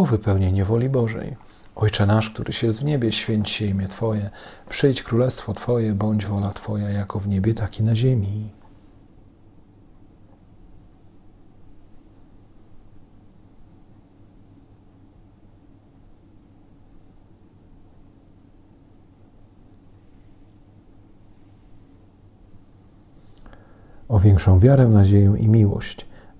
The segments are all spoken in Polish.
O wypełnienie woli Bożej. Ojcze nasz, któryś jest w niebie, święć się imię Twoje, przyjdź królestwo Twoje, bądź wola Twoja, jako w niebie, tak i na ziemi. O większą wiarę, nadzieję i miłość.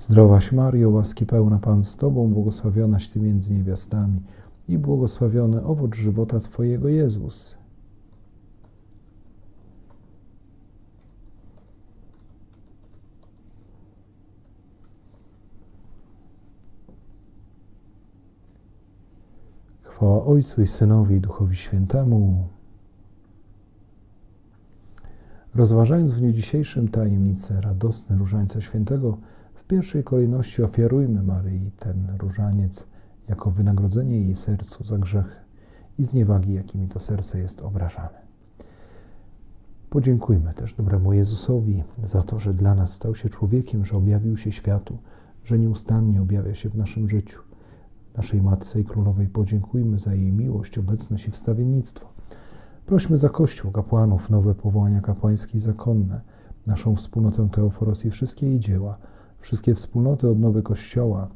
Zdrowaś Mario, łaski pełna Pan z Tobą, błogosławionaś Ty między niewiastami i błogosławiony owoc żywota Twojego Jezus. Chwała Ojcu i Synowi i Duchowi Świętemu. Rozważając w dniu dzisiejszym tajemnicę radosne Różańca Świętego, pierwszej kolejności ofiarujmy Maryi ten różaniec jako wynagrodzenie jej sercu za grzechy i zniewagi, jakimi to serce jest obrażane. Podziękujmy też dobremu Jezusowi za to, że dla nas stał się człowiekiem, że objawił się światu, że nieustannie objawia się w naszym życiu. Naszej Matce i Królowej podziękujmy za jej miłość, obecność i wstawiennictwo. Prośmy za Kościół, kapłanów, nowe powołania kapłańskie i zakonne, naszą wspólnotę Teoforos i wszystkie jej dzieła, wszystkie wspólnoty odnowy Kościoła,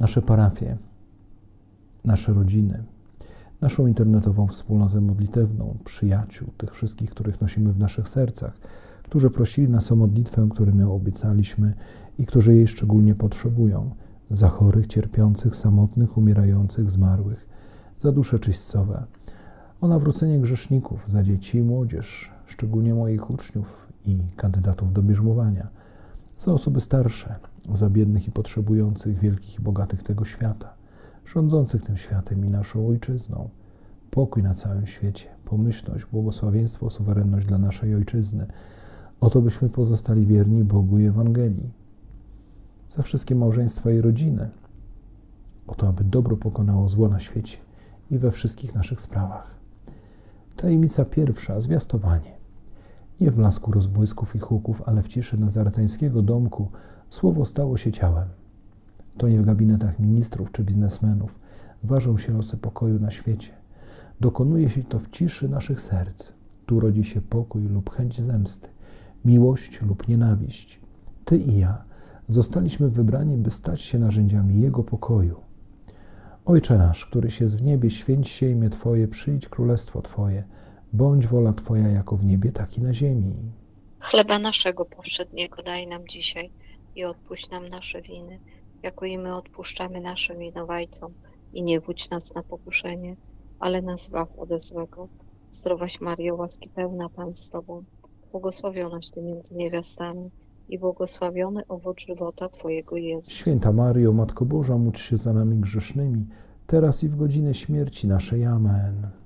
nasze parafie, nasze rodziny, naszą internetową wspólnotę modlitewną, przyjaciół, tych wszystkich, których nosimy w naszych sercach, którzy prosili nas o modlitwę, którym ją obiecaliśmy i którzy jej szczególnie potrzebują, za chorych, cierpiących, samotnych, umierających, zmarłych, za dusze czyśćcowe, o nawrócenie grzeszników, za dzieci i młodzież, szczególnie moich uczniów i kandydatów do bierzmowania, za osoby starsze, za biednych i potrzebujących, wielkich i bogatych tego świata, rządzących tym światem i naszą ojczyzną. Pokój na całym świecie, pomyślność, błogosławieństwo, suwerenność dla naszej ojczyzny. Oto byśmy pozostali wierni Bogu i Ewangelii. Za wszystkie małżeństwa i rodziny. O to, aby dobro pokonało zło na świecie i we wszystkich naszych sprawach. Tajemnica pierwsza, zwiastowanie. Nie w blasku rozbłysków i huków, ale w ciszy nazaretańskiego domku słowo stało się ciałem. To nie w gabinetach ministrów czy biznesmenów ważą się losy pokoju na świecie. Dokonuje się to w ciszy naszych serc. Tu rodzi się pokój lub chęć zemsty, miłość lub nienawiść. Ty i ja zostaliśmy wybrani, by stać się narzędziami Jego pokoju. Ojcze nasz, któryś jest w niebie, święć się imię Twoje, przyjdź królestwo Twoje, bądź wola Twoja jako w niebie, tak i na ziemi. Chleba naszego powszedniego daj nam dzisiaj i odpuść nam nasze winy, jako i my odpuszczamy naszym winowajcom. I nie wódź nas na pokuszenie, ale nas zbaw ode złego. Zdrowaś Mario, łaski pełna Pan z Tobą, błogosławionaś Ty między niewiastami i błogosławiony owoc żywota Twojego Jezus. Święta Mario, Matko Boża, módl się za nami grzesznymi, teraz i w godzinę śmierci naszej. Amen.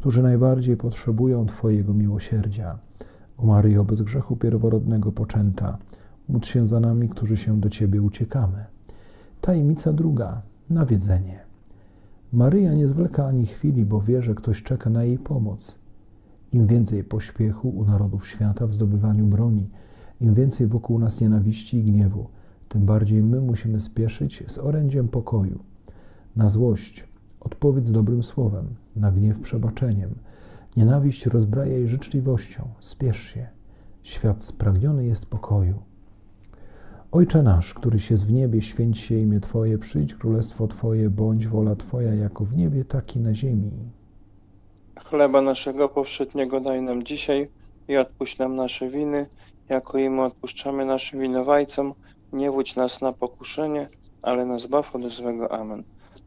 którzy najbardziej potrzebują Twojego miłosierdzia. O Maryjo, bez grzechu pierworodnego poczęta, módl się za nami, którzy się do Ciebie uciekamy. Tajemnica druga, nawiedzenie. Maryja nie zwleka ani chwili, bo wie, że ktoś czeka na jej pomoc. Im więcej pośpiechu u narodów świata w zdobywaniu broni, im więcej wokół nas nienawiści i gniewu, tym bardziej my musimy spieszyć z orędziem pokoju. Na złość odpowiedz dobrym słowem, na gniew przebaczeniem. Nienawiść rozbrajaj życzliwością, spiesz się. Świat spragniony jest pokoju. Ojcze nasz, któryś jest w niebie, święć się imię Twoje, przyjdź królestwo Twoje, bądź wola Twoja, jako w niebie, tak i na ziemi. Chleba naszego powszedniego daj nam dzisiaj i odpuść nam nasze winy, jako i my odpuszczamy naszym winowajcom. Nie wódź nas na pokuszenie, ale nas zbaw od złego. Amen.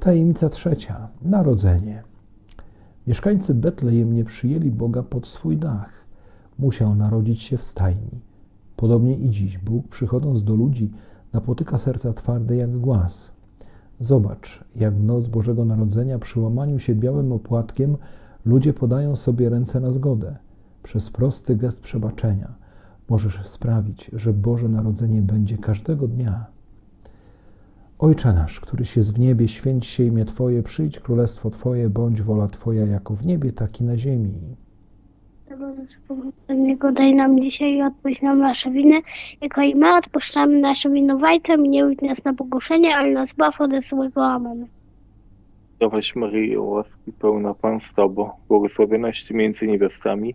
Tajemnica trzecia. Narodzenie. Mieszkańcy Betlejem nie przyjęli Boga pod swój dach. Musiał narodzić się w stajni. Podobnie i dziś Bóg, przychodząc do ludzi, napotyka serca twarde jak głaz. Zobacz, jak w noc Bożego Narodzenia przy łamaniu się białym opłatkiem ludzie podają sobie ręce na zgodę. Przez prosty gest przebaczenia możesz sprawić, że Boże Narodzenie będzie każdego dnia. Ojcze nasz, któryś jest w niebie, święć się imię Twoje, przyjdź królestwo Twoje, bądź wola Twoja jako w niebie, tak i na ziemi. Tego poprzedniego daj nam dzisiaj i odpuść nam nasze winy, jako i my odpuszczamy naszym winowajcom i nie udź nas na pokuszenie, ale nas baw ode złego. Amen. Zdrowaś Maryjo, łaski pełna Pan z Tobą, błogosławionaś między niewiastami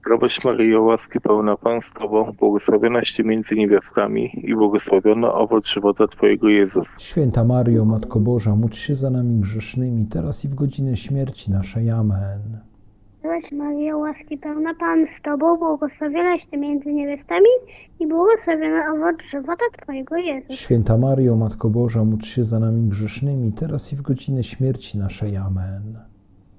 Zdrowaś Maryjo, łaski pełna Pan z Tobą, błogosławionaś Ty między niewiastami i błogosławiony owoc żywota Twojego Jezus. Święta Maryjo, Matko Boża, módl się za nami grzesznymi, teraz i w godzinę śmierci naszej. Amen. Zdrowaś Maryjo, łaski pełna Pan z Tobą, błogosławionaś Ty między niewiastami i błogosławiony owoc żywota Twojego Jezus. Święta Maryjo, Matko Boża, módl się za nami grzesznymi, teraz i w godzinę śmierci naszej. Amen.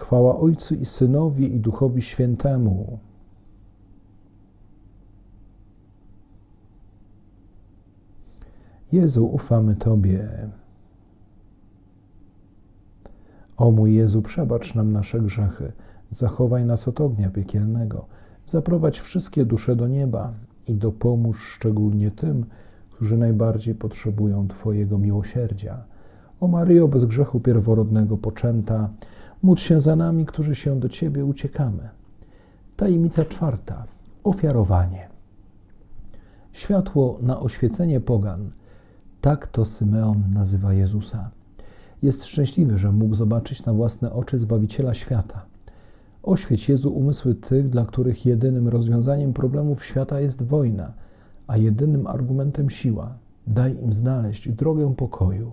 Chwała Ojcu i Synowi i Duchowi Świętemu. Jezu, ufamy Tobie. O mój Jezu, przebacz nam nasze grzechy, zachowaj nas od ognia piekielnego, zaprowadź wszystkie dusze do nieba i dopomóż szczególnie tym, którzy najbardziej potrzebują Twojego miłosierdzia. O Maryjo, bez grzechu pierworodnego poczęta, módl się za nami, którzy się do Ciebie uciekamy. Tajemnica czwarta. Ofiarowanie. Światło na oświecenie pogan. Tak to Symeon nazywa Jezusa. Jest szczęśliwy, że mógł zobaczyć na własne oczy Zbawiciela świata. Oświeć Jezu umysły tych, dla których jedynym rozwiązaniem problemów świata jest wojna, a jedynym argumentem siła. Daj im znaleźć drogę pokoju.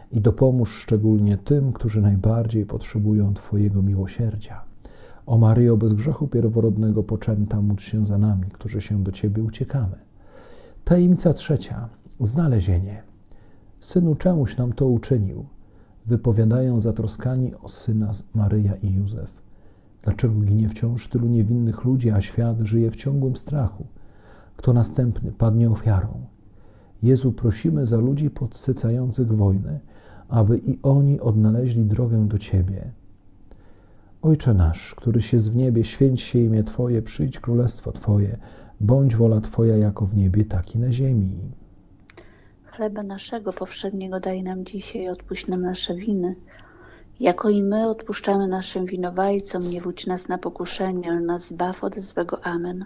i dopomóż szczególnie tym, którzy najbardziej potrzebują Twojego miłosierdzia. O Maryjo, bez grzechu pierworodnego poczęta, módl się za nami, którzy się do Ciebie uciekamy. Tajemnica trzecia. Znalezienie. Synu, czemuś nam to uczynił? Wypowiadają zatroskani o syna Maryja i Józef. Dlaczego ginie wciąż tylu niewinnych ludzi, a świat żyje w ciągłym strachu? Kto następny padnie ofiarą? Jezu, prosimy za ludzi podsycających wojny, aby i oni odnaleźli drogę do Ciebie. Ojcze nasz, któryś jest w niebie, święć się imię Twoje, przyjdź królestwo Twoje, bądź wola Twoja jako w niebie, tak i na ziemi. Chleba naszego powszedniego daj nam dzisiaj, odpuść nam nasze winy, jako i my odpuszczamy naszym winowajcom, nie wódź nas na pokuszenie, ale nas zbaw od złego. Amen.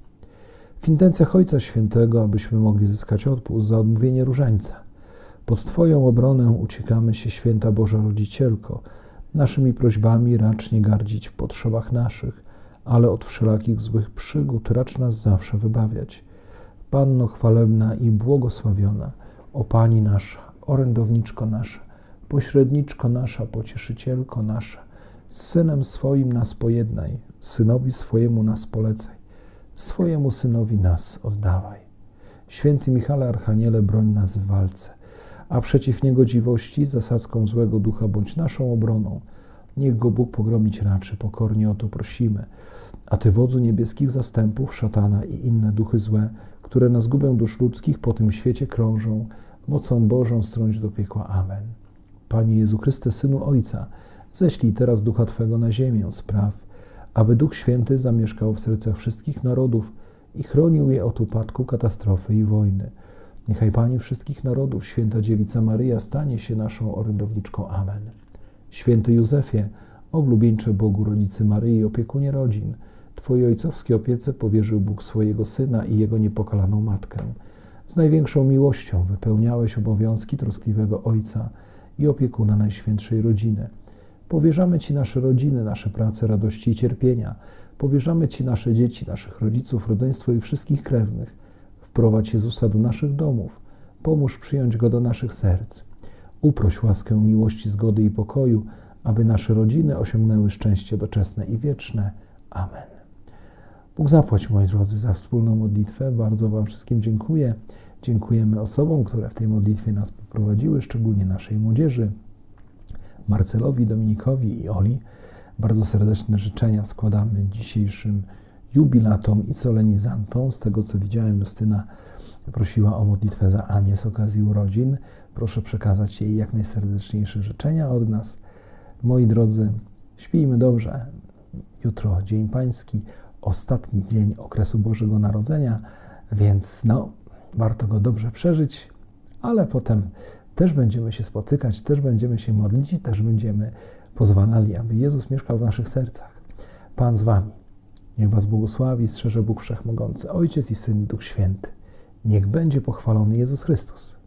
W intencjach Ojca Świętego, abyśmy mogli zyskać odpust za odmówienie różańca. Pod Twoją obronę uciekamy się, Święta Boża Rodzicielko, naszymi prośbami racz nie gardzić w potrzebach naszych, ale od wszelakich złych przygód racz nas zawsze wybawiać. Panno chwalebna i błogosławiona, o Pani nasza, orędowniczko nasza, pośredniczko nasza, pocieszycielko nasza, z Synem swoim nas pojednaj, Synowi swojemu nas polecaj, swojemu Synowi nas oddawaj. Święty Michale Archaniele, broń nas w walce, a przeciw niegodziwości, zasadzką złego ducha, bądź naszą obroną. Niech go Bóg pogromić raczy, pokornie o to prosimy. A Ty, wodzu niebieskich zastępów, szatana i inne duchy złe, które na zgubę dusz ludzkich po tym świecie krążą, mocą Bożą strąć do piekła. Amen. Panie Jezu Chryste, Synu Ojca, ześlij teraz Ducha Twego na ziemię, spraw, aby Duch Święty zamieszkał w sercach wszystkich narodów i chronił je od upadku, katastrofy i wojny. Niechaj Pani wszystkich narodów, święta Dziewica Maryja, stanie się naszą orędowniczką. Amen. Święty Józefie, oblubieńcze Bogu Rodzicy Maryi i opiekunie rodzin, Twojej ojcowskiej opiece powierzył Bóg swojego Syna i Jego niepokalaną Matkę. Z największą miłością wypełniałeś obowiązki troskliwego Ojca i opiekuna Najświętszej Rodziny. Powierzamy Ci nasze rodziny, nasze prace, radości i cierpienia. Powierzamy Ci nasze dzieci, naszych rodziców, rodzeństwo i wszystkich krewnych. Wprowadź Jezusa do naszych domów. Pomóż przyjąć Go do naszych serc. Uproś łaskę miłości, zgody i pokoju, aby nasze rodziny osiągnęły szczęście doczesne i wieczne. Amen. Bóg zapłać, moi drodzy, za wspólną modlitwę. Bardzo Wam wszystkim dziękuję. Dziękujemy osobom, które w tej modlitwie nas poprowadziły, szczególnie naszej młodzieży, Marcelowi, Dominikowi i Oli. Bardzo serdeczne życzenia składamy dzisiejszym jubilatom i solenizantom. Z tego co widziałem, Justyna prosiła o modlitwę za Anię z okazji urodzin. Proszę przekazać jej jak najserdeczniejsze życzenia od nas. Moi drodzy, śpijmy dobrze. Jutro Dzień Pański, ostatni dzień okresu Bożego Narodzenia, więc no, warto go dobrze przeżyć, ale potem też będziemy się spotykać, też będziemy się modlić i też będziemy pozwalali, aby Jezus mieszkał w naszych sercach. Pan z Wami. Niech Was błogosławi, strzeże Bóg Wszechmogący, Ojciec i Syn i Duch Święty. Niech będzie pochwalony Jezus Chrystus.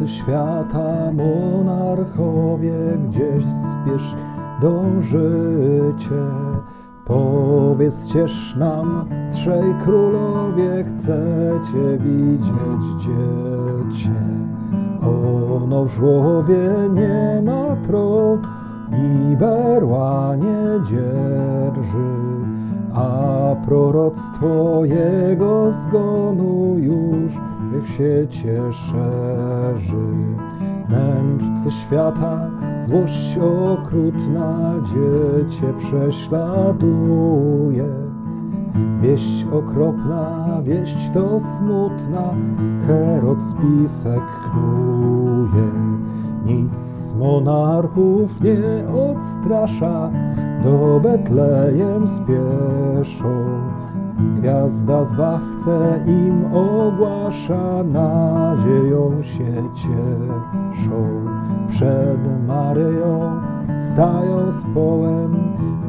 Mędrcy świata, monarchowie, gdzieś spiesz dążycie. Powiedzcież nam, trzej królowie, chcecie widzieć dziecię. Ono w żłobie nie ma tron, i berła nie dzierży, a proroctwo jego zgonu już w świecie szerzy. Mędrcy świata, złość okrutna dziecię prześladuje. Wieść okropna, wieść to smutna, Herod spisek knuje. Nic monarchów nie odstrasza, do Betlejem spieszą. Gwiazda Zbawcę im ogłasza, nadzieją się cieszą. Przed Maryją stają z połem,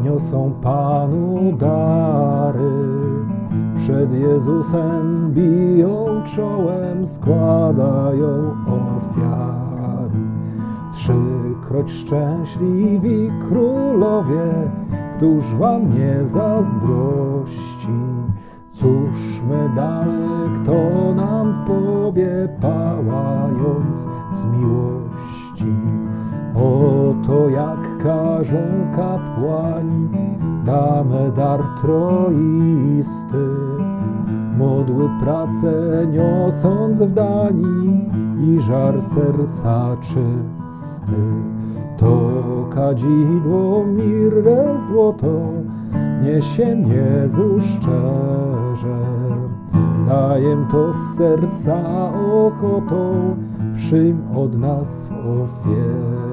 niosą Panu dary. Przed Jezusem biją czołem, składają ofiary. Trzykroć szczęśliwi królowie, któż wam nie zazdrości? Cóż my damy, kto nam powie, pałając z miłości? Oto jak każą kapłani, damy dar troisty. Modły pracę niosąc w dani i żar serca czysty. To kadzidło, mirrę, złoto, niesie mnie z. Dajem to z serca ochotą, przyjm od nas w.